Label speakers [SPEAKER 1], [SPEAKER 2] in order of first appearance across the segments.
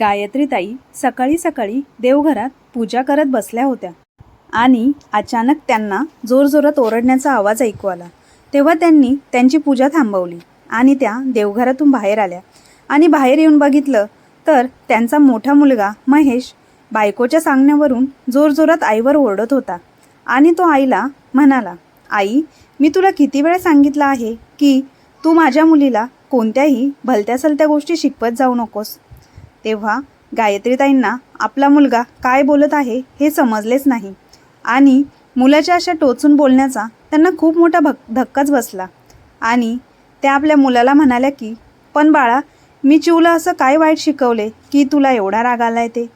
[SPEAKER 1] गायत्रीताई सकाळी सकाळी देवघरात पूजा करत बसल्या होत्या. आणि अचानक त्यांना जोरजोरात ओरडण्याचा आवाज ऐकू आला. तेव्हा त्यांनी त्यांची पूजा थांबवली आणि त्या देवघरातून बाहेर आल्या. आणि बाहेर येऊन बघितलं तर त्यांचा मोठा मुलगा महेश बायकोच्या सांगण्यावरून जोरजोरात आईवर ओरडत होता. आणि तो आईला म्हणाला आई मी तुला किती वेळा सांगितलं आहे की तू माझ्या मुलीला कोणत्याही भलत्या सलत्या गोष्टी शिकवत जाऊ नकोस. तेव्हा गायत्रीताईंना आपला मुलगा काय बोलत आहे हे समजलेच नाही. आणि मुलाच्या अशा टोचून बोलण्याचा त्यांना खूप मोठा भक धक्काच बसला. आणि त्या आपल्या मुलाला म्हणाल्या की पण बाळा मी चिवला असं काय वाईट शिकवले की तुला एवढा राग आला ते?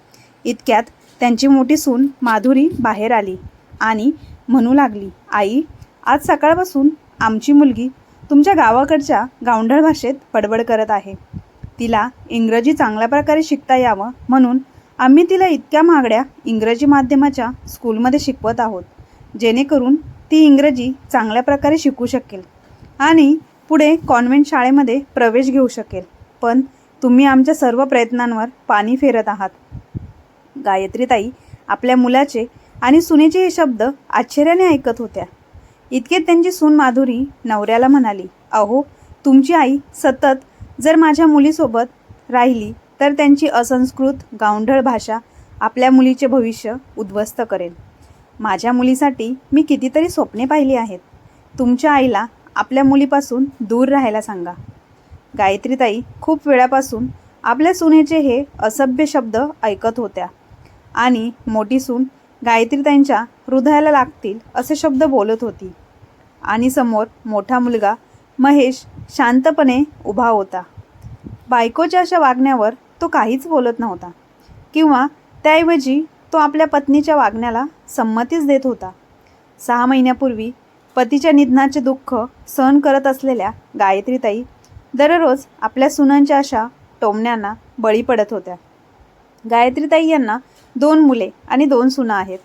[SPEAKER 1] इतक्यात त्यांची मोठी सून माधुरी बाहेर आली आणि म्हणू लागली आई आज सकाळपासून आमची मुलगी तुमच्या गावाकडच्या गावंढळ भाषेत बडबड करत आहे. तिला इंग्रजी चांगल्या प्रकारे शिकता यावं म्हणून आम्ही तिला इतक्या महागड्या इंग्रजी माध्यमाच्या स्कूलमध्ये शिकवत आहोत. जेणेकरून ती इंग्रजी चांगल्या प्रकारे शिकू शकेल आणि पुढे कॉन्व्हेंट शाळेमध्ये प्रवेश घेऊ शकेल. पण तुम्ही आमच्या सर्व प्रयत्नांवर पाणी फेरत आहात. गायत्रीताई आपल्या मुलाचे आणि सुनेचे हे शब्द आश्चर्याने ऐकत होत्या. इतके त्यांची सून माधुरी नवऱ्याला म्हणाली अहो तुमची आई सतत जर माझ्या मुलीसोबत राहिली तर त्यांची असंस्कृत गावंढळ भाषा आपल्या मुलीचे भविष्य उद्ध्वस्त करेल. माझ्या मुलीसाठी मी कितीतरी स्वप्ने पाहिली आहेत. तुमच्या आईला आपल्या मुलीपासून दूर राहायला सांगा. गायत्रीताई खूप वेळापासून आपल्या सुनेचे हे असभ्य शब्द ऐकत होत्या. आणि मोठी सून गायत्रीताईंच्या हृदयाला लागतील असे शब्द बोलत होती. आणि समोर मोठा मुलगा महेश शांतपणे उभा होता. बायकोच्या अशा वागण्यावर तो काहीच बोलत नव्हता. किंवा त्याऐवजी तो आपल्या पत्नीच्या वागण्याला संमतीच देत होता. सहा महिन्यापूर्वी पतीच्या निधनाचे दुःख सहन करत असलेल्या गायत्रीताई दररोज आपल्या सुनांच्या अशा टोमण्यांना बळी पडत होत्या. गायत्रीताई यांना दोन मुले आणि दोन सुना आहेत.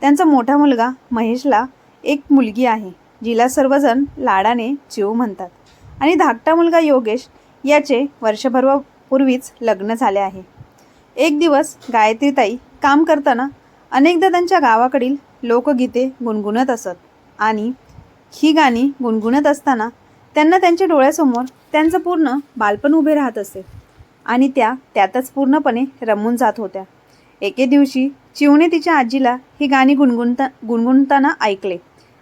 [SPEAKER 1] त्यांचा मोठा मुलगा महेशला एक मुलगी आहे. जिला सर्वजण लाडाने जीव म्हणतात. आणि धाकटा मुलगा योगेश याचे वर्षभरापूर्वीच लग्न झाले आहे. एक दिवस गायत्रीताई काम करताना अनेकदा त्यांच्या गावाकडील लोकगीते गुणगुणत असत आणि ही गाणी गुणगुणत असताना त्यांना त्यांच्या डोळ्यासमोर त्यांचं पूर्ण बालपण उभे राहत असे आणि त्या त्यातच पूर्णपणे रमून जात होत्या. एके दिवशी चिवने तिच्या आजीला ही गाणी गुणगुणता गुणगुणताना ऐकले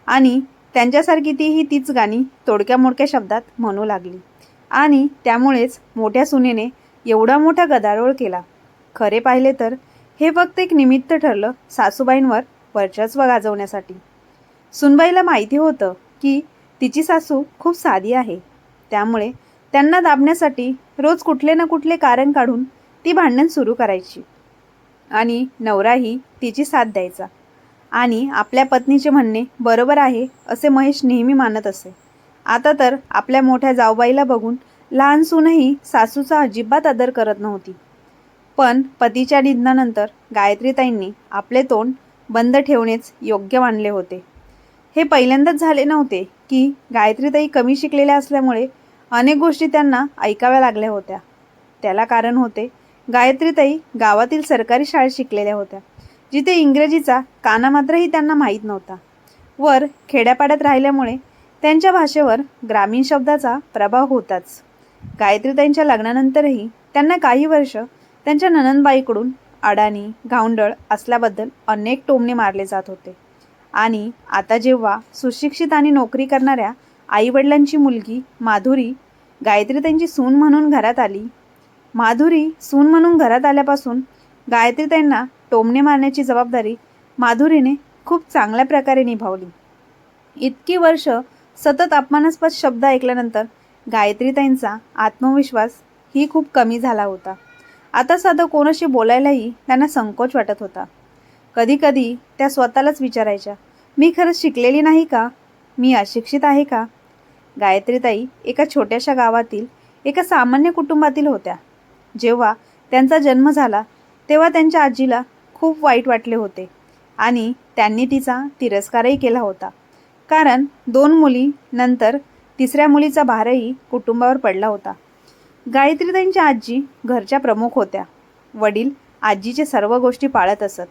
[SPEAKER 1] आणि त्यांच्यासारखी ती ही तीच गाणी तोडक्या मोडक्या शब्दात म्हणू लागली. आणि त्यामुळेच मोठ्या सुनेने एवढा मोठा गदारोळ केला. खरे पाहिले तर हे फक्त एक निमित्त ठरलं सासूबाईंवर वर्चस्व गाजवण्यासाठी. सुनबाईला माहिती होतं की तिची सासू खूप साधी आहे. त्यामुळे त्यांना दाबण्यासाठी रोज कुठले ना कुठले कारण काढून ती भांडण सुरू करायची. आणि नवराही तिची साथ द्यायचा. आणि आपल्या पत्नीचे म्हणणे बरोबर आहे असे महेश नेहमी मानत असे. आता तर आपल्या मोठ्या जाऊबाईला बघून लहान सूनही सासूचा अजिबात आदर करत नव्हती. पण पतीच्या निधनानंतर गायत्रीताईंनी आपले तोंड बंद ठेवणेच योग्य मानले होते. हे पहिल्यांदाच झाले नव्हते की गायत्रीताई कमी शिकलेल्या असल्यामुळे अनेक गोष्टी त्यांना ऐकाव्या लागल्या होत्या. त्याला कारण होते गायत्रीताई गावातील सरकारी शाळेत शिकलेल्या होत्या. जिथे इंग्रजीचा कानामात्रही त्यांना माहीत नव्हता. वर खेड्यापाड्यात राहिल्यामुळे त्यांच्या भाषेवर ग्रामीण शब्दाचा प्रभाव होताच. गायत्रीताईंच्या लग्नानंतरही त्यांना काही वर्ष त्यांच्या ननंदबाईकडून अडाणी घावंडळ असल्याबद्दल अनेक टोमणे मारले जात होते. आणि आता जेव्हा सुशिक्षित आणि नोकरी करणाऱ्या आईवडिलांची मुलगी माधुरी गायत्रीताईंची सून म्हणून घरात आली माधुरी सून म्हणून घरात आल्यापासून गायत्रीताईंना टोमणे मारण्याची जबाबदारी माधुरीने खूप चांगल्या प्रकारे निभावली. इतकी वर्ष सतत अपमानास्पद शब्द ऐकल्यानंतर गायत्रीताईंचा आत्मविश्वास ही खूप कमी झाला होता. आता साधं कोणाशी बोलायलाही त्यांना संकोच वाटत होता. कधीकधी त्या स्वतःलाच विचारायच्या मी खरंच शिकलेली नाही का? मी अशिक्षित आहे का? गायत्रीताई एका छोट्याशा गावातील एका सामान्य कुटुंबातील होत्या. जेव्हा त्यांचा जन्म झाला तेव्हा त्यांच्या आजीला खूप वाईट वाटले होते. आणि त्यांनी तिचा तिरस्कारही केला होता. कारण दोन मुली नंतर तिसऱ्या मुलीचा भारही कुटुंबावर पडला होता. गायत्रीताईंच्या आजी घरच्या प्रमुख होत्या. वडील आजीचे सर्व गोष्टी पाळत असत.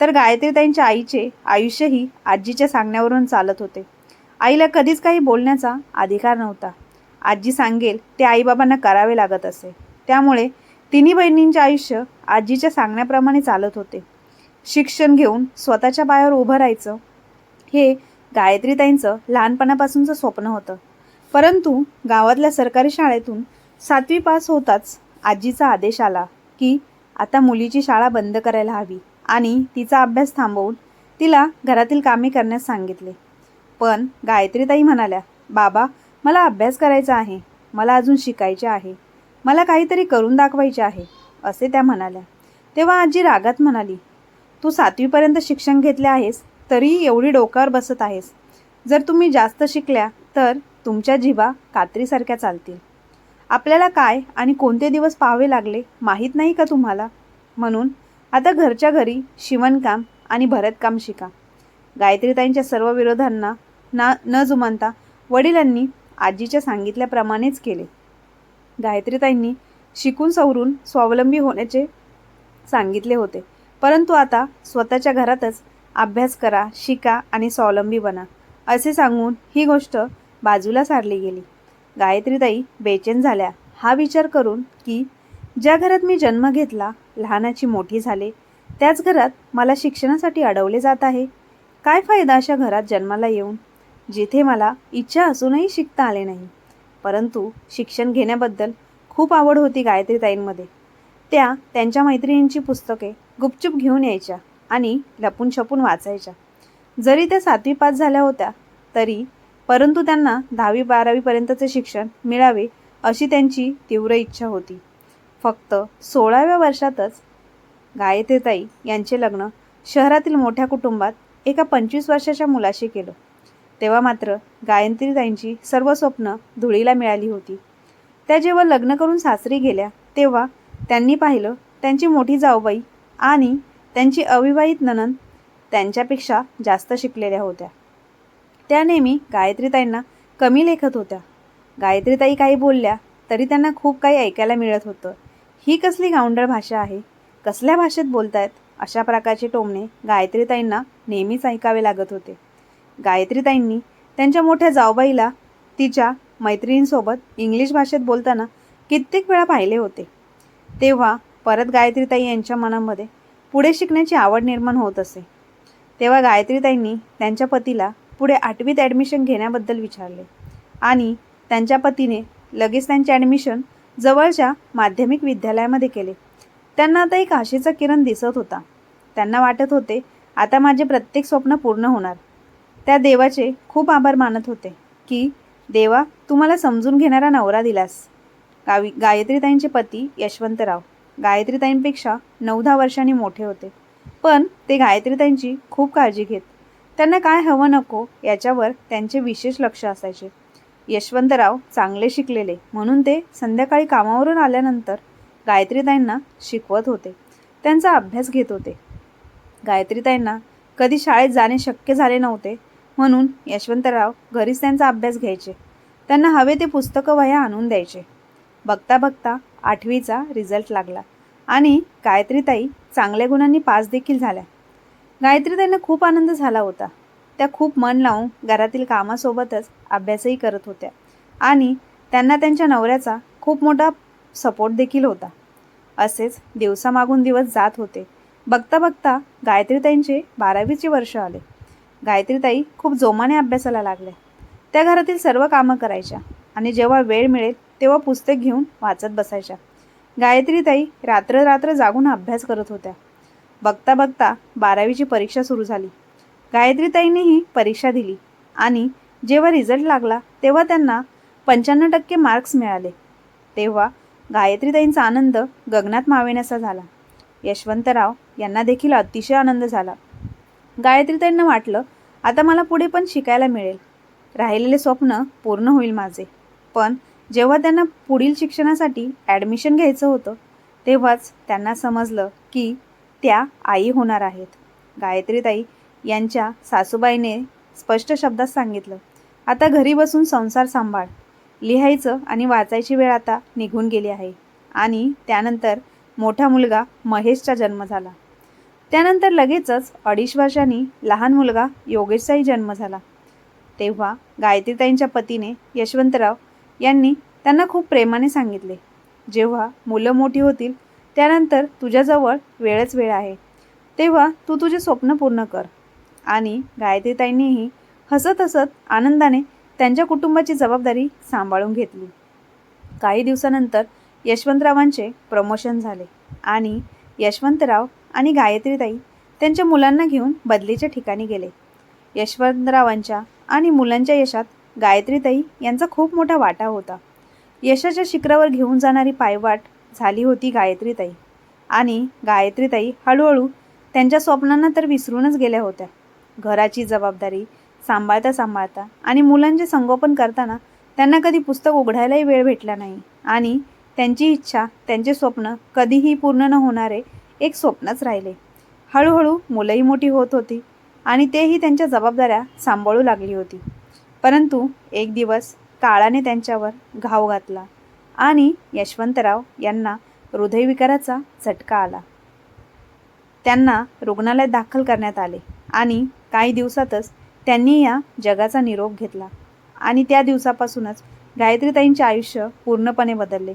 [SPEAKER 1] तर गायत्रीताईंच्या आईचे आयुष्यही आजीच्या सांगण्यावरून चालत होते. आईला कधीच काही बोलण्याचा अधिकार नव्हता. आजी सांगेल ते आईबाबांना करावे लागत असे. त्यामुळे तिन्ही बहिणींचे आयुष्य आजीच्या सांगण्याप्रमाणे चालत होते. शिक्षण घेऊन स्वतःच्या पायावर उभं राहायचं हे गायत्रीताईंचं लहानपणापासूनचं स्वप्न होतं. परंतु गावातल्या सरकारी शाळेतून सातवी पास होताच आजीचा आदेश आला की आता मुलीची शाळा बंद करायला हवी आणि तिचा अभ्यास थांबवून तिला घरातील कामे करण्यास सांगितले. पण गायत्रीताई म्हणाल्या बाबा मला अभ्यास करायचा आहे. मला अजून शिकायचे आहे. मला काहीतरी करून दाखवायचे आहे असे त्या म्हणाल्या. तेव्हा आजी रागात म्हणाली तू सातवीपर्यंत शिक्षण घेतले आहेस तरीही एवढी डोक्यावर बसत आहेस. जर तुम्ही जास्त शिकल्या तर तुमच्या जिभा कात्रीसारख्या चालतील. आपल्याला काय आणि कोणते दिवस पाहावे लागले माहीत नाही का तुम्हाला? म्हणून आता घरच्या घरी शिवणकाम आणि भरतकाम शिका. गायत्रीताईंच्या सर्व विरोधांना ना न जुमानता वडिलांनी आजीच्या सांगितल्याप्रमाणेच केले. गायत्रीताईंनी शिकून सवरून स्वावलंबी होण्याचे सांगितले होते. परंतु आता स्वतःच्या घरातच अभ्यास करा शिका आणि स्वावलंबी बना असे सांगून ही गोष्ट बाजूला सारली गेली. गायत्रीताई बेचैन झाल्या. हा विचार करून की ज्या घरात मी जन्म घेतला लहानाची मोठी झाले त्याच घरात मला शिक्षणासाठी अडवले जात आहे. काय फायदा अशा घरात जन्माला येऊन? जिथे मला इच्छा असूनही शिकता आले नाही. परंतु शिक्षण घेण्याबद्दल खूप आवड होती गायत्रीताईंमध्ये त्या त्यांच्या मैत्रिणींची पुस्तके गुपचूप घेऊन यायच्या आणि लपून छपून वाचायच्या. जरी त्या सातवी पास झाल्या होत्या तरी परंतु त्यांना दहावी बारावीपर्यंतचे शिक्षण मिळावे अशी त्यांची तीव्र इच्छा होती. फक्त सोळाव्या वर्षातच गायत्रीताई यांचे लग्न शहरातील मोठ्या कुटुंबात एका पंचवीस वर्षाच्या मुलाशी केलं. तेव्हा मात्र गायत्रीताईंची सर्व स्वप्न धुळीला मिळाली होती. त्या जेव्हा लग्न करून सासरी गेल्या तेव्हा त्यांनी पाहिलं त्यांची मोठी जाऊबाई आणि त्यांची अविवाहित ननंद त्यांच्यापेक्षा जास्त शिकलेल्या होत्या. त्या नेहमी गायत्रीताईंना कमी लेखत होत्या. गायत्रीताई काही बोलल्या तरी त्यांना खूप काही ऐकायला मिळत होतं. ही कसली गावंडळ भाषा आहे? कसल्या भाषेत बोलतायत? अशा प्रकारचे टोमणे गायत्रीताईंना नेहमीच ऐकावे लागत होते. गायत्रीताईंनी त्यांच्या मोठ्या जाऊबाईला तिच्या मैत्रिणींसोबत इंग्लिश भाषेत बोलताना कित्येक वेळा पाहिले होते. तेव्हा परत गायत्रीताई यांच्या मनामध्ये पुढे शिकण्याची आवड निर्माण होत असे. तेव्हा गायत्रीताईंनी त्यांच्या पतीला पुढे आठवीत ॲडमिशन घेण्याबद्दल विचारले आणि त्यांच्या पतीने लगेच त्यांचे ॲडमिशन जवळच्या माध्यमिक विद्यालयामध्ये केले. त्यांना आता एक आशेचा किरण दिसत होता. त्यांना वाटत होते आता माझे प्रत्येक स्वप्न पूर्ण होणार. त्या देवाचे खूप आभार मानत होते की देवा तुम्हाला समजून घेणारा नवरा दिलास. गावी गायत्रीताईंचे पती यशवंतराव. गायत्रीताईंपेक्षा नऊ दहा वर्षांनी मोठे होते. पण ते गायत्रीताईंची खूप काळजी घेत. त्यांना काय हवं नको याच्यावर त्यांचे विशेष लक्ष असायचे. यशवंतराव चांगले शिकलेले म्हणून ते संध्याकाळी कामावरून आल्यानंतर गायत्रीताईंना शिकवत होते. त्यांचा अभ्यास घेत होते. गायत्रीताईंना कधी शाळेत जाणे शक्य झाले नव्हते म्हणून यशवंतराव घरीच त्यांचा अभ्यास घ्यायचे. त्यांना हवे ते पुस्तकं वह्या आणून द्यायचे. बघता बघता आठवीचा रिझल्ट लागला. आणि गायत्रीताई चांगल्या गुणांनी पास देखील झाल्या. गायत्रीताईंना खूप आनंद झाला होता. त्या खूप मन लावून घरातील कामासोबतच अभ्यासही करत होत्या. आणि त्यांना त्यांच्या नवऱ्याचा खूप मोठा सपोर्ट देखील होता. असेच दिवसामागून दिवस जात होते. बघता बघता गायत्रीताईंचे बारावीचे वर्ष आले. गायत्रीताई खूप जोमाने अभ्यासाला लागल्या. त्या घरातील सर्व कामं करायच्या आणि जेव्हा वेळ मिळेल तेव्हा पुस्तक घेऊन वाचत बसायच्या. गायत्रीताई रात्र रात्र जागून अभ्यास करत होत्या. बघता बघता बारावीची परीक्षा सुरू झाली. गायत्रीताईंनीही परीक्षा दिली आणि जेव्हा रिझल्ट लागला तेव्हा त्यांना पंच्याण्णव टक्के मार्क्स मिळाले. तेव्हा गायत्रीताईंचा आनंद गगनात मावेण्याचा झाला. यशवंतराव यांना देखील अतिशय आनंद झाला. गायत्रीताईंना वाटलं आता मला पुढे पण शिकायला मिळेल. राहिलेले स्वप्न पूर्ण होईल माझे. पण जेव्हा त्यांना पुढील शिक्षणासाठी ॲडमिशन घ्यायचं होतं तेव्हाच त्यांना समजलं की त्या आई होणार आहेत. गायत्रीताई यांच्या सासूबाईने स्पष्ट शब्दात सांगितलं आता घरी बसून संसार सांभाळ. लिहायचं आणि वाचायची वेळ आता निघून गेली आहे. आणि त्यानंतर मोठा मुलगा महेशचा जन्म झाला. त्यानंतर लगेचच अडीच वर्षांनी लहान मुलगा योगेशचाही जन्म झाला. तेव्हा गायत्रीताईंच्या पतीने यशवंतराव यांनी त्यांना खूप प्रेमाने सांगितले. जेव्हा मुलं मोठी होतील त्यानंतर तुझ्याजवळ वेळच वेळ आहे. तेव्हा तू तुझे स्वप्न पूर्ण कर. आणि गायत्रीताईंनीही हसत हसत आनंदाने त्यांच्या कुटुंबाची जबाबदारी सांभाळून घेतली. काही दिवसानंतर यशवंतरावांचे प्रमोशन झाले आणि यशवंतराव आणि गायत्रीताई त्यांच्या मुलांना घेऊन बदलीच्या ठिकाणी गेले. यशवंतरावांच्या आणि मुलांच्या यशात गायत्रीताई यांचा खूप मोठा वाटा होता. यशाच्या शिखरावर घेऊन जाणारी पायवाट झाली होती गायत्रीताई आणि गायत्रीताई हळूहळू त्यांच्या स्वप्नांना तर विसरूनच गेल्या होत्या. घराची जबाबदारी सांभाळता सांभाळता आणि मुलांचे संगोपन करताना त्यांना कधी पुस्तक उघडायलाही वेळ भेटला नाही. आणि त्यांची इच्छा त्यांचे स्वप्न कधीही पूर्ण न होणारे एक स्वप्नच राहिले. हळूहळू मुलंही मोठी होत होती आणि तेही त्यांच्या जबाबदाऱ्या सांभाळू लागली होती. परंतु एक दिवस काळाने त्यांच्यावर घाव घातला आणि यशवंतराव यांना हृदयविकाराचा झटका आला. त्यांना रुग्णालयात दाखल करण्यात आले आणि काही दिवसातच त्यांनी या जगाचा निरोप घेतला आणि त्या दिवसापासूनच गायत्रीताईंचे आयुष्य पूर्णपणे बदलले.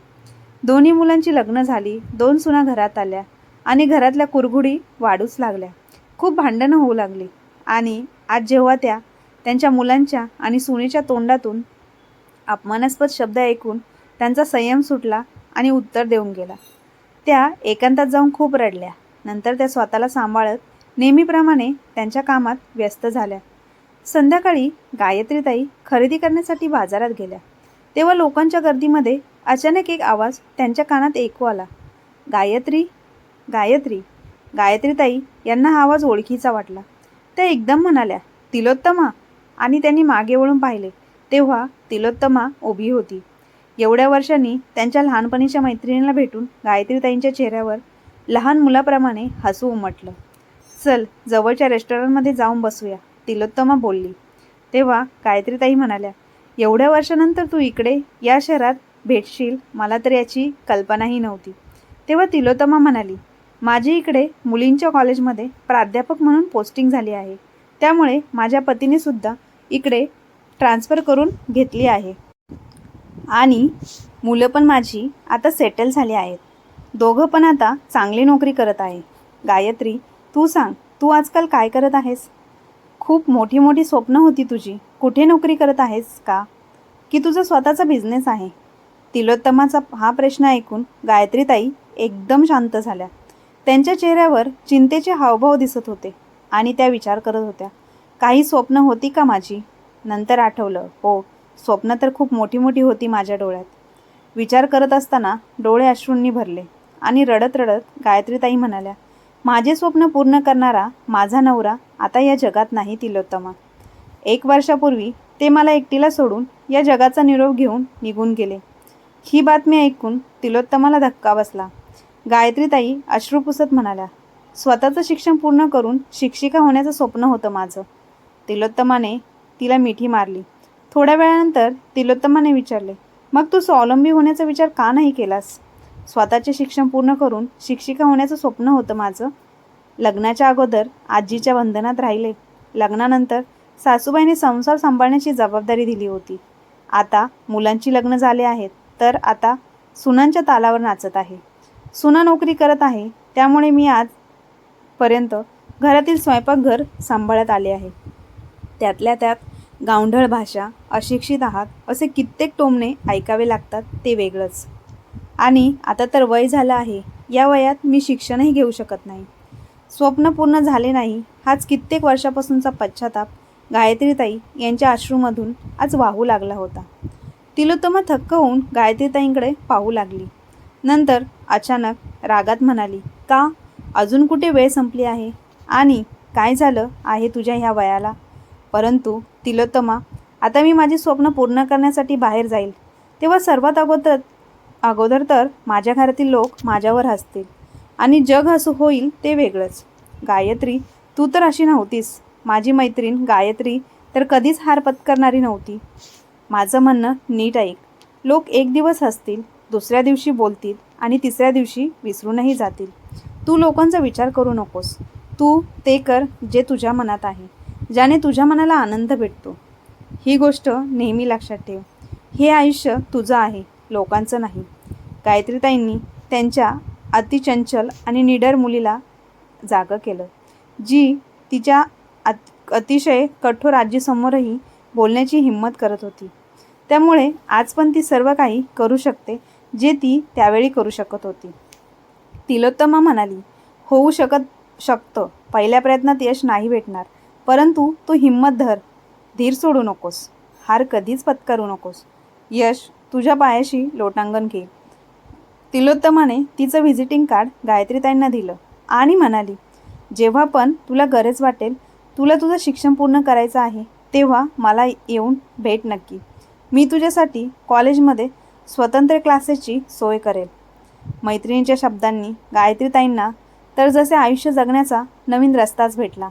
[SPEAKER 1] दोन्ही मुलांची लग्न झाली दोन सुना घरात आल्या आणि घरातल्या कुरघुडी वाढूच लागल्या. खूप भांडणं होऊ लागली. आणि आज जेव्हा त्या त्यांच्या मुलांच्या आणि सुनेच्या तोंडातून अपमानास्पद शब्द ऐकून त्यांचा संयम सुटला आणि उत्तर देऊन गेला. त्या एकांतात जाऊन खूप रडल्या. नंतर त्या स्वतःला सांभाळत नेहमीप्रमाणे त्यांच्या कामात व्यस्त झाल्या. संध्याकाळी गायत्रीताई खरेदी करण्यासाठी बाजारात गेल्या. तेव्हा लोकांच्या गर्दीमध्ये अचानक एक आवाज त्यांच्या कानात ऐकू आला. गायत्री गायत्री गायत्रीताई यांना हा आवाज ओळखीचा वाटला. त्या एकदम म्हणाल्या तिलोत्तमा. आणि त्यांनी मागे वळून पाहिले तेव्हा तिलोत्तमा उभी होती. एवढ्या वर्षांनी त्यांच्या लहानपणीच्या मैत्रिणीला भेटून गायत्रीताईंच्या चेहऱ्यावर लहान मुलाप्रमाणे हसू उमटलं. चल जवळच्या रेस्टॉरंटमध्ये जाऊन बसूया तिलोत्तमा बोलली. तेव्हा गायत्रीताई म्हणाल्या एवढ्या वर्षानंतर तू इकडे या शहरात भेटशील मला तर याची कल्पनाही नव्हती. तेव्हा तिलोत्तमा म्हणाली माझी इकडे मुलींच्या कॉलेजमध्ये प्राध्यापक म्हणून पोस्टिंग झाली आहे. त्यामुळे माझ्या पतीने सुद्धा इकडे ट्रान्स्फर करून घेतली आहे. आणि मुलं पण माझी आता सेटल झाली आहेत. दोघं पण आता चांगली नोकरी करत आहे. गायत्री तू सांग तू आजकाल काय करत आहेस? खूप मोठी मोठी स्वप्न होती तुझी. कुठे नोकरी करत आहेस का? की तुझा स्वतःचा बिझनेस आहे? तिलोत्तमाचा हा प्रश्न ऐकून गायत्रीताई एकदम शांत झाल्या. त्यांच्या चेहऱ्यावर चिंतेचे हावभाव दिसत होते आणि त्या विचार करत होत्या काही स्वप्न होती का माझी? नंतर आठवलं हो स्वप्न तर खूप मोठी मोठी होती माझ्या डोळ्यात. विचार करत असताना डोळे अश्रूंनी भरले आणि रडत रडत गायत्रीताई म्हणाल्या माझे स्वप्न पूर्ण करणारा माझा नवरा आता या जगात नाही तिलोत्तमा. एक वर्षापूर्वी ते मला एकटीला सोडून या जगाचा निरोप घेऊन निघून गेले. ही बातमी ऐकून तिलोत्तमाला धक्का बसला. गायत्रीताई अश्रू पुसत म्हणाल्या स्वतःचं शिक्षण पूर्ण करून शिक्षिका होण्याचं स्वप्न होतं माझं. तिलोत्तमाने तिला मिठी मारली. थोड्या वेळानंतर तिलोत्तमाने विचारले मग तू स्वावलंबी होण्याचा विचार का नाही केलास? स्वतःचे शिक्षण पूर्ण करून शिक्षिका होण्याचं स्वप्न होतं माझं? लग्नाच्या अगोदर आजीच्या बंधनात राहिले. लग्नानंतर सासूबाईने संसार सांभाळण्याची जबाबदारी दिली होती. आता मुलांची लग्न झाले आहेत तर आता सुनांच्या तालावर नाचत आहे. सुना नोकरी करत आहे. त्यामुळे मी आजपर्यंत घरातील स्वयंपाकघर सांभाळत आले आहे. त्यातल्या त्यात गावंढळ भाषा अशिक्षित आहात असे कित्येक टोमणे ऐकावे लागतात ते वेगळंच. आणि आता तर वय झालं आहे. या वयात मी शिक्षणही घेऊ शकत नाही. स्वप्न पूर्ण झाले नाही. हाच कित्येक वर्षापासूनचा पश्चाताप गायत्रीताई यांच्या अश्रूमधून आज वाहू लागला होता. तिलोत्तमा थक्क होऊन गायत्रीताईंकडे पाहू लागली. नंतर अचानक रागात म्हणाली का? अजून कुठे वेळ संपली आहे? आणि काय झालं आहे तुझ्या ह्या वयाला? परंतु तिलोत्तमा आता मी माझे स्वप्न पूर्ण करण्यासाठी बाहेर जाईल. तेव्हा सर्वात अगोदर अगोदर तर माझ्या घरातील लोक माझ्यावर हसतील आणि जग हसू होईल ते वेगळंच. गायत्री तू तर अशी नव्हतीस. माझी मैत्रीण गायत्री तर कधीच हार पत्करणारी नव्हती. माझं म्हणणं नीट ऐक. लोक एक दिवस हसतील दुसऱ्या दिवशी बोलतील आणि तिसऱ्या दिवशी विसरूनही जातील. तू लोकांचा विचार करू नकोस. तू ते कर जे तुझ्या मनात आहे ज्याने तुझ्या मनाला आनंद भेटतो. ही गोष्ट नेहमी लक्षात ठेव. हे आयुष्य तुझं आहे लोकांचं नाही. गायत्रीताईंनी त्यांच्या अतिचंचल आणि निडर मुलीला जागं केलं जी तिच्या अत अतिशय कठोर आजीसमोरही बोलण्याची हिंमत करत होती. त्यामुळे आज पण ती सर्व काही करू शकते जे ती त्यावेळी करू शकत होती. तिलोत्तमा म्हणाली होऊ शकत शकतं. पहिल्या प्रयत्नात यश नाही भेटणार. परंतु तू हिंमत धर. धीर सोडू नकोस. हार कधीच पत्करू नकोस. यश तुझ्या पायाशी लोटांगण घे तिलोत्तमाने तिचं व्हिजिटिंग कार्ड गायत्रीताईंना दिलं आणि म्हणाली जेव्हा पण तुला गरज वाटेल तुला तुझं शिक्षण पूर्ण करायचं आहे तेव्हा मला येऊन भेट नक्की. मी तुझ्यासाठी कॉलेजमध्ये स्वतंत्र क्लासेसची सोय करेल. मैत्रिणीच्या शब्दांनी गायत्रीताईंना तर जसे आयुष्य जगण्याचा नवीन रस्ताच भेटला.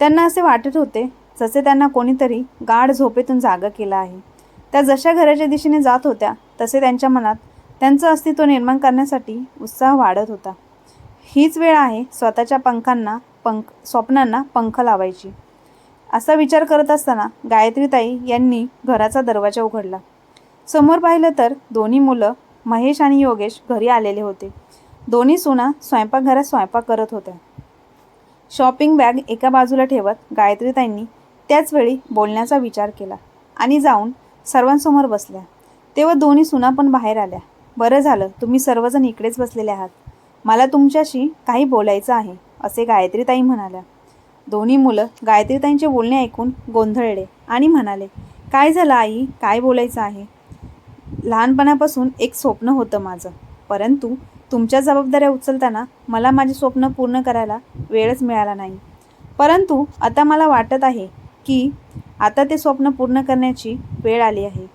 [SPEAKER 1] त्यांना असे वाटत होते जसे त्यांना कोणीतरी गाढ झोपेतून जागं केलं आहे. त्या जशा घराच्या दिशेने जात होत्या तसे त्यांच्या मनात त्यांचं अस्तित्व निर्माण करण्यासाठी उत्साह वाढत होता. हीच वेळ आहे स्वतःच्या पंखांना पंख स्वप्नांना पंख लावायची. असा विचार करत असताना गायत्रीताई यांनी घराचा दरवाजा उघडला. समोर पाहिलं तर दोन्ही मुलं महेश आणि योगेश घरी आलेले होते. दोन्ही सुना स्वयंपाकघरात स्वयंपाक करत होत्या. शॉपिंग बॅग एका बाजूला ठेवत गायत्रीताईंनी त्याचवेळी बोलण्याचा विचार केला आणि जाऊन सर्वांसमोर बसल्या. तेव्हा दोन्ही सुना पण बाहेर आल्या. बरं झालं तुम्ही सर्वजण इकडेच बसलेले आहात. मला तुमच्याशी काही बोलायचं आहे असे गायत्रीताई म्हणाल्या. दोन्ही मुलं गायत्रीताईंचे बोलणे ऐकून गोंधळले आणि म्हणाले काय झालं आई? काय बोलायचं आहे? लहानपणापासून एक स्वप्न होतं माझं. परंतु तुमच्या जबाबदाऱ्या उचलताना मला माझे स्वप्न पूर्ण करायला वेळच मिळाला नाही. परंतु आता मला वाटत आहे की आता ते स्वप्न पूर्ण करण्याची वेळ आली आहे.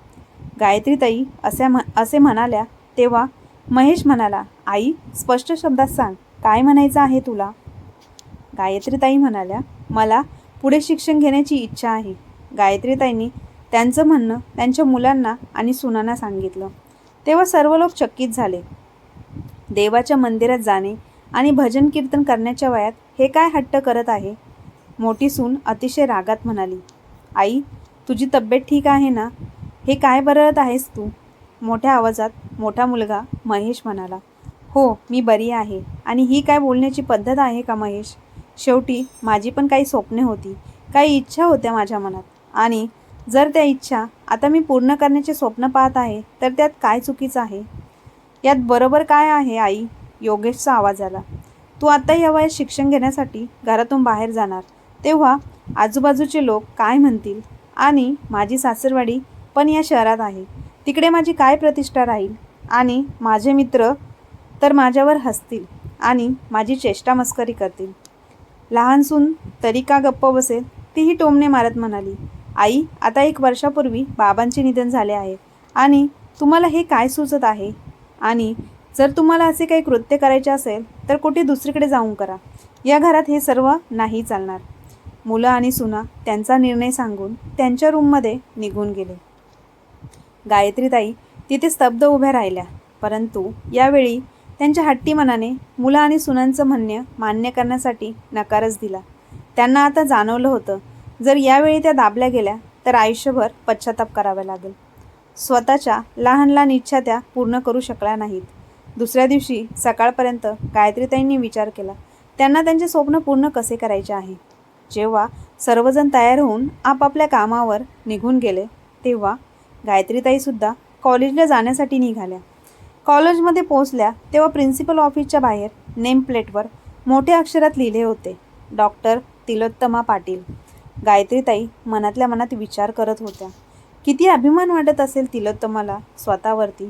[SPEAKER 1] गायत्रीताई असे म्ह असे म्हणाल्या तेव्हा महेश म्हणाला आई स्पष्ट शब्दात सांग काय म्हणायचं आहे तुला? गायत्रीताई म्हणाल्या मला पुढे शिक्षण घेण्याची इच्छा आहे. गायत्रीताईंनी त्यांचं म्हणणं त्यांच्या मुलांना आणि सुनांना सांगितलं. तेव्हा सर्व लोक चकित झाले. देवाच्या मंदिरात जाणे आणि भजन कीर्तन करण्याच्या वयात हे काय हट्ट करत आहे? मोठी सून अतिशय रागात म्हणाली. आई तुझी तब्येत ठीक आहे ना? हे काय बरळत आहेस तू? मोठ्या आवाजात मोठा मुलगा महेश म्हणाला. हो मी बरी आहे. आणि ही काय बोलण्याची पद्धत आहे का महेश? शेवटी माझी पण काही स्वप्ने होती. काही इच्छा होत्या माझ्या मनात. आणि जर त्या इच्छा आता मी पूर्ण करण्याचे स्वप्न पाहत आहे तर त्यात काय चुकीचं आहे? यात बरोबर काय आहे आई? योगेशचा आवाज आला. तू आता या वयात शिक्षण घेण्यासाठी घरातून बाहेर जाणार. तेव्हा आजूबाजूचे लोक काय म्हणतील? आणि माझी सासरवाडी पण या शहरात आहे. तिकडे माझी काय प्रतिष्ठा राहील? आणि माझे मित्र तर माझ्यावर हसतील आणि माझी चेष्टा मस्करी करतील. लहान सून तरी का गप्प बसेल? तीही टोमणे मारत म्हणाली. आई आता एक वर्षापूर्वी बाबांचे निधन झाले आहे. आणि तुम्हाला हे काय सुचत आहे? आणि जर तुम्हाला असे काही कृत्य करायचे असेल तर कुठे दुसरीकडे जाऊन करा. या घरात हे सर्व नाही चालणार. मुलं आणि सुना त्यांचा निर्णय सांगून त्यांच्या रूममध्ये निघून गेले. गायत्रीताई तिथे स्तब्ध उभ्या राहिल्या. परंतु यावेळी त्यांच्या हट्टी मनाने मुलं आणि सुनांचं म्हणणं मान्य करण्यासाठी नकारच दिला. त्यांना आता जाणवलं होतं जर यावेळी त्या दाबल्या गेल्या तर आयुष्यभर पश्चाताप करावा लागेल. स्वतःच्या लहान लहान इच्छा त्या पूर्ण करू शकल्या नाहीत. दुसऱ्या दिवशी सकाळपर्यंत गायत्रीताईंनी विचार केला त्यांना त्यांचे स्वप्न पूर्ण कसे करायचे आहे जेव्हा सर्वजण तयार होऊन आपापल्या कामावर निघून गेले तेव्हा गायत्रीताईसुद्धा कॉलेजला जाण्यासाठी निघाल्या. कॉलेजमध्ये पोहोचल्या तेव्हा प्रिन्सिपल ऑफिसच्या बाहेर नेम प्लेटवर मोठ्या अक्षरात लिहिले होते डॉक्टर तिलोत्तमा पाटील. गायत्रीताई मनातल्या मनात विचार करत होत्या. किती अभिमान वाटत असेल तिलोत्तमाला स्वतःवरती.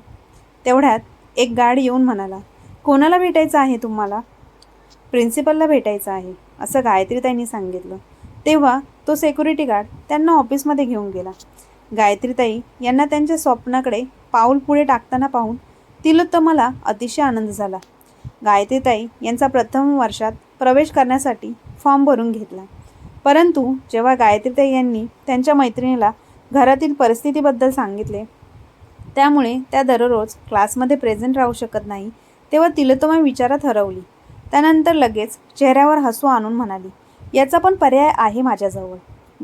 [SPEAKER 1] तेवढ्यात एक गाड येऊन म्हणाला कोणाला भेटायचं आहे तुम्हाला? प्रिन्सिपलला भेटायचं आहे असं गायत्रीताईंनी सांगितलं. तेव्हा तो सेक्युरिटी गार्ड त्यांना ऑफिसमध्ये घेऊन गेला. गायत्रीताई यांना त्यांच्या स्वप्नाकडे पाऊल पुढे टाकताना पाहून तिलोत्तमाला अतिशय आनंद झाला. गायत्रीताई यांचा प्रथम वर्षात प्रवेश करण्यासाठी फॉर्म भरून घेतला. परंतु जेव्हा गायत्रीताई यांनी त्यांच्या मैत्रिणीला घरातील परिस्थितीबद्दल सांगितले त्यामुळे त्या दररोज क्लासमध्ये प्रेझेंट राहू शकत नाही तेव्हा तिलोत्तमा विचारात हरवली त्यानंतर लगेच चेहऱ्यावर हसू आणून म्हणाली याचा पण पर्याय आहे माझ्याजवळ.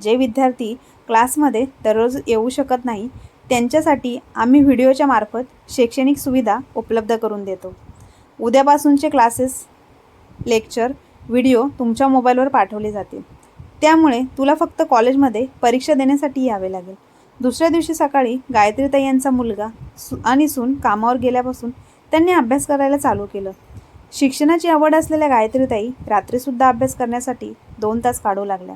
[SPEAKER 1] जे विद्यार्थी क्लासमध्ये दररोज येऊ शकत नाही त्यांच्यासाठी आम्ही व्हिडिओच्या मार्फत शैक्षणिक सुविधा उपलब्ध करून देतो. उद्यापासूनचे क्लासेस लेक्चर व्हिडिओ तुमच्या मोबाईलवर पाठवले जातील. त्यामुळे तुला फक्त कॉलेजमध्ये परीक्षा देण्यासाठी यावे लागेल. दुसऱ्या दिवशी सकाळी गायत्रीताई यांचा मुलगा सु आणि सून कामावर गेल्यापासून त्यांनी अभ्यास करायला चालू केलं. शिक्षणाची आवड असलेल्या गायत्रीताई रात्रीसुद्धा अभ्यास करण्यासाठी दोन तास काढू लागल्या.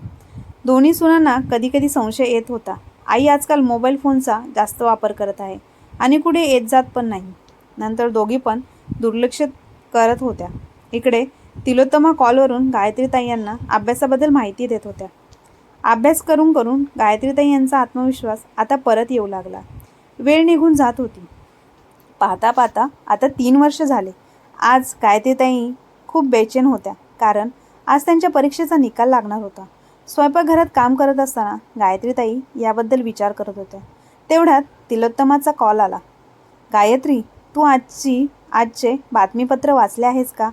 [SPEAKER 1] दोन्ही सुनांना कधीकधी संशय येत होता. आई आजकाल मोबाईल फोनचा जास्त वापर करत आहे आणि कुठे येत जात पण नाही. नंतर दोघी पण दुर्लक्ष करत होत्या. इकडे तिलोत्तमा कॉलवरून गायत्रीताई यांना अभ्यासाबद्दल माहिती देत होत्या. अभ्यास करून करून गायत्रीताई यांचा आत्मविश्वास आता परत येऊ लागला. वेळ निघून जात होती. पाहता पाहता आता तीन वर्ष झाले. आज गायत्रीताई खूप बेचैन होत्या कारण आज त्यांच्या परीक्षेचा निकाल लागणार होता. स्वयंपाकघरात काम करत असताना गायत्रीताई याबद्दल विचार करत होत्या. तेवढ्यात तिलोत्तमाचा कॉल आला. गायत्री तू आजची आजचे बातमीपत्र वाचले आहेस का?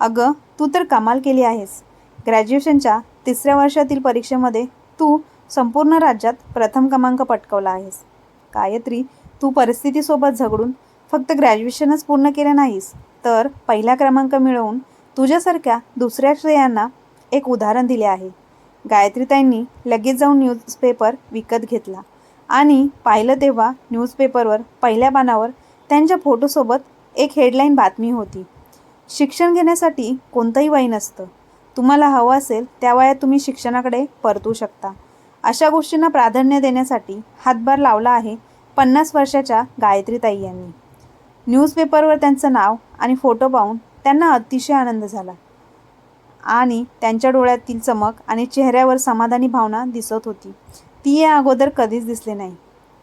[SPEAKER 1] अगं तू तर कमाल केली आहेस. ग्रॅज्युएशनच्या तिसऱ्या वर्षातील परीक्षेमध्ये तू संपूर्ण राज्यात प्रथम क्रमांक पटकवला आहेस. गायत्री तू परिस्थितीसोबत झगडून फक्त ग्रॅज्युएशनच पूर्ण केलं नाहीस तर पहिला क्रमांक मिळवून तुझ्यासारख्या दुसऱ्या स्त्रियांना एक उदाहरण दिले आहे. गायत्रीताईंनी लगेच जाऊन न्यूजपेपर विकत घेतला आणि पाहिलं तेव्हा न्यूजपेपरवर पहिल्या पानावर त्यांच्या फोटोसोबत एक हेडलाईन बातमी होती. शिक्षण घेण्यासाठी कोणतंही वय नसतं. तुम्हाला हवं असेल त्या वयात तुम्ही शिक्षणाकडे परतू शकता. अशा गोष्टींना प्राधान्य देण्यासाठी हातभार लावला आहे पन्नास वर्षाच्या गायत्रीताई यांनी. न्यूजपेपरवर त्यांचं नाव आणि फोटो पाहून त्यांना अतिशय आनंद झाला. आणि त्यांच्या डोळ्यातील चमक आणि चेहऱ्यावर समाधानी भावना दिसत होती. ती या अगोदर कधीच दिसली नाही.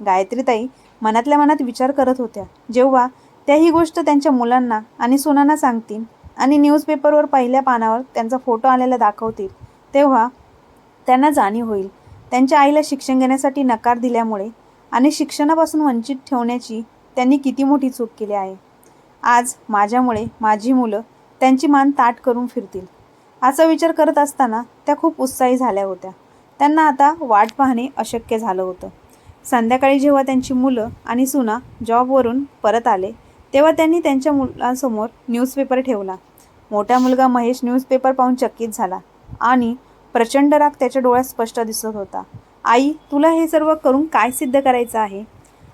[SPEAKER 1] गायत्रीताई मनातल्या मनात विचार करत होत्या. जेव्हा त्या ही गोष्ट त्यांच्या मुलांना आणि सुनांना सांगतील आणि न्यूजपेपरवर पहिल्या पानावर त्यांचा फोटो आलेला दाखवतील. तेव्हा त्यांना जाणीव होईल. त्यांच्या आईला शिक्षण घेण्यासाठी नकार दिल्यामुळे आणि शिक्षणापासून वंचित ठेवण्याची त्यांनी किती मोठी चूक केली आहे. आज माझ्यामुळे माझी मुलं त्यांची मान ताट करून फिरतील. असा विचार करत असताना त्या खूप उत्साही झाल्या होत्या. त्यांना आता वाट पाहणे अशक्य झालं होतं. संध्याकाळी जेव्हा त्यांची मुलं आणि सुना जॉबवरून परत आले तेव्हा त्यांनी त्यांच्या मुलांसमोर न्यूजपेपर ठेवला. मोठा मुलगा महेश न्यूजपेपर पाहून चकित झाला आणि प्रचंड राग त्याच्या डोळ्यात स्पष्ट दिसत होता. आई तुला हे सर्व करून काय सिद्ध करायचं आहे?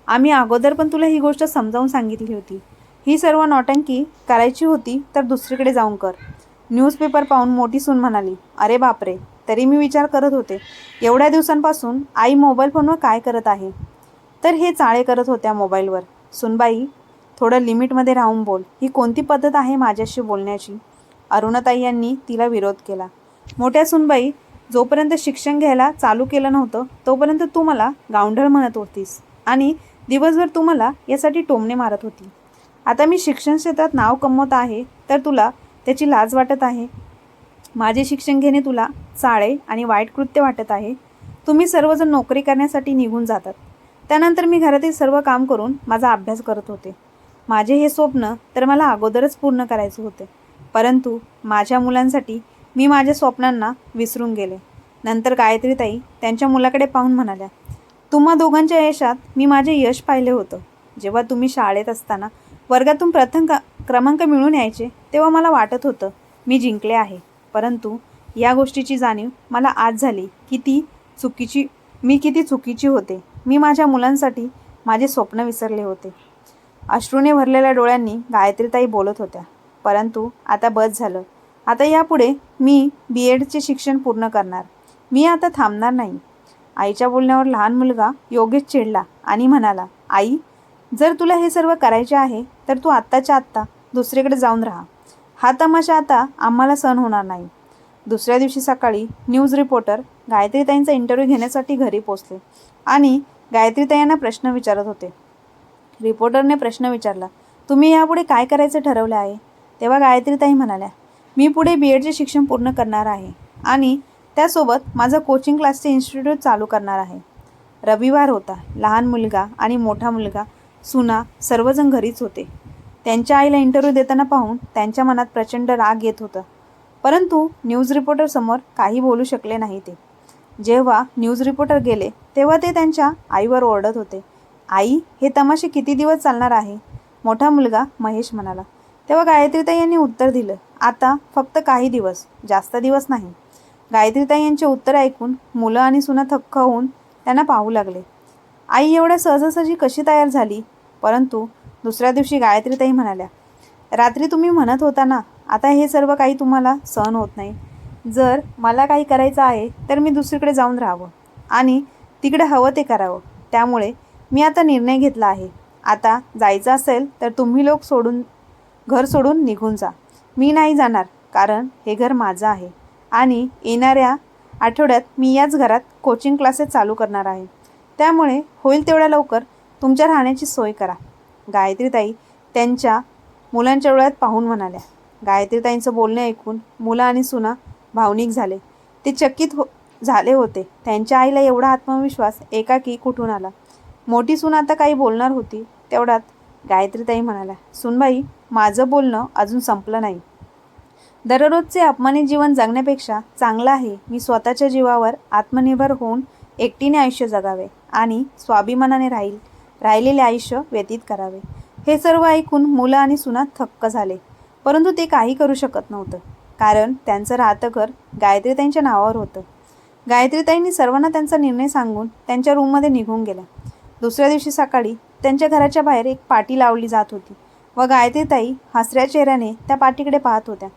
[SPEAKER 1] आम्ही अगोदर पण तुला ही गोष्ट समजावून सांगितली होती. ही सर्व नौटंकी करायची होती तर दुसरीकडे जाऊन कर. न्यूजपेपर पाहून मोठी सून म्हणाली अरे बापरे तरी मी विचार करत होते. एवढ्या दिवसांपासून आई मोबाईल फोनवर काय करत आहे? तर हे चाळे करत होत्या मोबाईलवर. सुनबाई थोडं लिमिटमध्ये राहून बोल. ही कोणती पद्धत आहे माझ्याशी बोलण्याची? अरुणाताई यांनी तिला विरोध केला. मोठ्या सुनबाई जोपर्यंत शिक्षण घ्यायला चालू केलं नव्हतं तोपर्यंत तू मला गावंढळ म्हणत होतीस आणि दिवसभर तू मला यासाठी टोमणे मारत होती. आता मी शिक्षण क्षेत्रात नाव कमवत आहे तर तुला त्याची लाज वाटत आहे? माझे शिक्षण घेणे तुला चाळे आणि वाईट कृत्य वाटत आहे? तुम्ही सर्वजण नोकरी करण्यासाठी निघून जातात. त्यानंतर मी घरातील सर्व काम करून माझा अभ्यास करत होते. माझे हे स्वप्न तर मला अगोदरच पूर्ण करायचे होते. परंतु माझ्या मुलांसाठी मी माझ्या स्वप्नांना विसरून गेले. नंतर गायत्रीताई त्यांच्या मुलाकडे पाहून म्हणाल्या तुम्हा दोघांच्या यशात मी माझे यश पाहिले होतं. जेव्हा तुम्ही शाळेत असताना वर्गातून प्रथम क्रमांक मिळून यायचे तेव्हा मला वाटत होतं मी जिंकले आहे. परंतु या गोष्टीची जाणीव मला आज झाली की ती चुकीची मी किती चुकीची होते. मी माझ्या मुलांसाठी माझे स्वप्न विसरले होते. अश्रूने भरलेल्या डोळ्यांनी गायत्रीताई बोलत होत्या. परंतु आता बस झालं. आता यापुढे मी बी एडचे शिक्षण पूर्ण करणार. मी आता थांबणार नाही. आईच्या बोलण्यावर लहान मुलगा योगेश चिडला आणि म्हणाला आई जर तुला हे सर्व करायचे आहे तर तू आत्ताच्या आत्ता दुसरीकडे जाऊन राहा. हा तमाशा आता आम्हाला सहन होणार नाही. दुसऱ्या दिवशी सकाळी न्यूज रिपोर्टर गायत्रीताईंचा इंटरव्ह्यू घेण्यासाठी घरी पोचले आणि गायत्रीताईंना प्रश्न विचारत होते. रिपोर्टरने प्रश्न विचारला तुम्ही यापुढे काय करायचं ठरवलं आहे? तेव्हा गायत्रीताई म्हणाल्या मी पुढे बी एडचे शिक्षण पूर्ण करणार आहे आणि त्यासोबत माझं कोचिंग क्लासचे इन्स्टिट्यूट चालू करणार आहे. रविवार होता. लहान मुलगा आणि मोठा मुलगा सुना सर्वजण घरीच होते. त्यांच्या आईला इंटरव्ह्यू देताना पाहून त्यांच्या मनात प्रचंड राग येत होता. परंतु न्यूज रिपोर्टरसमोर काही बोलू शकले नाही ते. जेव्हा न्यूज रिपोर्टर गेले तेव्हा ते त्यांच्या आईवर ओरडत होते. आई हे तमाशे किती दिवस चालणार आहे? मोठा मुलगा महेश म्हणाला. तेव्हा गायत्रीताई यांनी उत्तर दिलं आता फक्त काही दिवस जास्त दिवस नाही. गायत्रीताई यांचे उत्तर ऐकून मुलं आणि सुना थक्क होऊन त्यांना पाहू लागले. आई एवढ्या सहजासहजी कशी तयार झाली? परंतु दुसऱ्या दिवशी गायत्रीताई म्हणाल्या रात्री तुम्ही म्हणत होता ना आता हे सर्व काही तुम्हाला सहन होत नाही. जर मला काही करायचं आहे तर मी दुसरीकडे जाऊन राहावं आणि तिकडे हवं ते करावं. त्यामुळे मी आता निर्णय घेतला आहे. आता जायचं असेल तर तुम्ही लोक सोडून घर सोडून निघून जा. मी नाही जाणार कारण हे घर माझं आहे. आणि येणाऱ्या आठवड्यात मी याच घरात कोचिंग क्लासेस चालू करणार आहे. त्यामुळे होईल तेवढ्या लवकर तुमच्या राहण्याची सोय करा. गायत्रीताई त्यांच्या मुलांच्या डोळ्यात पाहून म्हणाल्या. गायत्रीताईंचं बोलणे ऐकून मुलं आणि सुना भावनिक झाले. ते चकित हो झाले होते. त्यांच्या आईला एवढा आत्मविश्वास एकाकी कुठून आला? मोठी सून आता काही बोलणार होती. तेवढ्यात गायत्रीताई म्हणाल्या सुनबाई माझं बोलणं अजून संपलं नाही. दररोजचे अपमानित जीवन जगण्यापेक्षा चांगलं आहे मी स्वतःच्या जीवावर आत्मनिर्भर होऊन एकटीने आयुष्य जगावे आणि स्वाभिमानाने राहील राहिलेले आयुष्य व्यतीत करावे. हे सर्व ऐकून मुलं आणि सुना थक्क झाले. परंतु ते काही करू शकत नव्हतं कारण त्यांचं राहतं घर गायत्रीताईंच्या नावावर होतं. गायत्रीताईंनी सर्वांना त्यांचा निर्णय सांगून त्यांच्या रूममध्ये निघून गेल्या. दुसऱ्या दिवशी सकाळी त्यांच्या घराच्या बाहेर एक पाटी लावली जात होती व गायत्रीताई हसऱ्या चेहऱ्याने त्या पाटीकडे पाहत होत्या.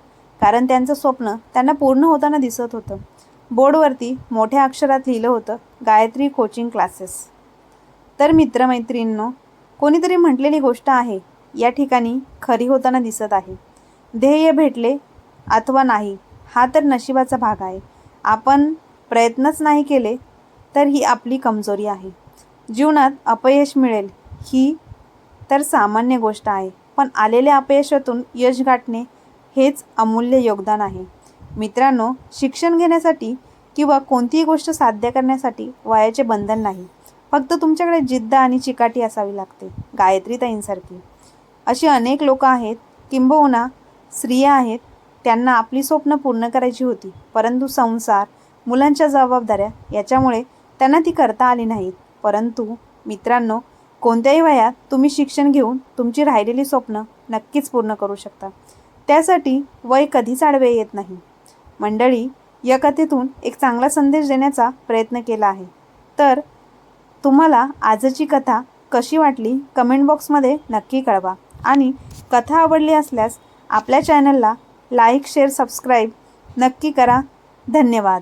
[SPEAKER 1] कारण त्यांचं स्वप्न त्यांना पूर्ण होताना दिसत होतं. बोर्डवरती मोठ्या अक्षरात लिहिलं होतं गायत्री कोचिंग क्लासेस तर मित्रमैत्रींनो कोणीतरी म्हटलेली गोष्ट आहे या ठिकाणी खरी होताना दिसत आहे. ध्येय भेटले अथवा नाही हा तर नशिबाचा भाग आहे. आपण प्रयत्नच नाही केले तर ही आपली कमजोरी आहे. जीवनात अपयश मिळेल ही तर सामान्य गोष्ट आहे. पण आलेल्या अपयशातून यश गाठणे हेच अमूल्य योगदान आहे. मित्रांनो शिक्षण घेण्यासाठी किंवा कोणतीही गोष्ट साध्य करण्यासाठी वयाचे बंधन नाही. फक्त तुमच्याकडे जिद्द आणि चिकाटी असावी लागते गायत्रीताईंसारखी अशी अनेक लोक आहेत किंबहुना स्त्रिया आहेत त्यांना आपली स्वप्न पूर्ण करायची होती. परंतु संसार मुलांच्या जबाबदाऱ्या याच्यामुळे त्यांना ती करता आली नाहीत. परंतु मित्रांनो कोणत्याही वयात तुम्ही शिक्षण घेऊन तुमची राहिलेली स्वप्न नक्कीच पूर्ण करू शकता. त्यासाठी वय कधीच आडवे येत नाही. मंडळी या कथेतून एक चांगला संदेश देण्याचा प्रयत्न केला आहे. तर तुम्हाला आजची कथा कशी वाटली कमेंट बॉक्समध्ये नक्की कळवा. आणि कथा आवडली असल्यास आपल्या चॅनलला लाईक शेअर सबस्क्राईब नक्की करा. धन्यवाद.